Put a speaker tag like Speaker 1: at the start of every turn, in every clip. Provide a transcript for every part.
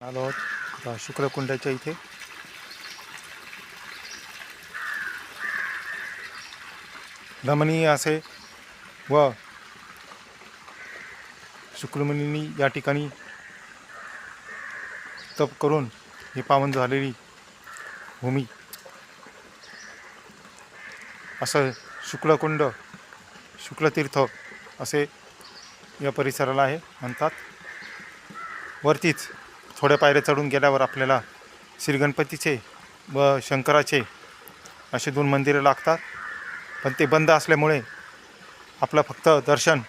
Speaker 1: आलो आहोत. शुक्रकुंडाच्या इथे. रमणीय असे व शुक्रमुनींनी या ठिकाणी तप करून हे पावन झालेली भूमी. असं शुक्लकुंड शुक्लतीर्थ असे या परिसराला आहे म्हणतात. वरतीच थोड्या पायऱ्या चढून गेल्यावर आपल्याला श्रीगणपतीचे व शंकराचे असे दोन मंदिरं लागतात. पण ते बंद असल्यामुळे आपलं फक्त दर्शन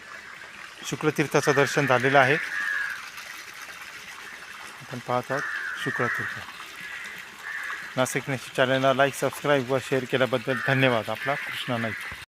Speaker 1: शुक्लतीर्थाचं दर्शन झालेलं आहे. आपण पाहत आहोत शुक्लतीर्थ. नाशिक नेक्स्ट चॅनलला लाईक सबस्क्राईब व शेअर केल्याबद्दल धन्यवाद आपला. कृष्णा नाईक.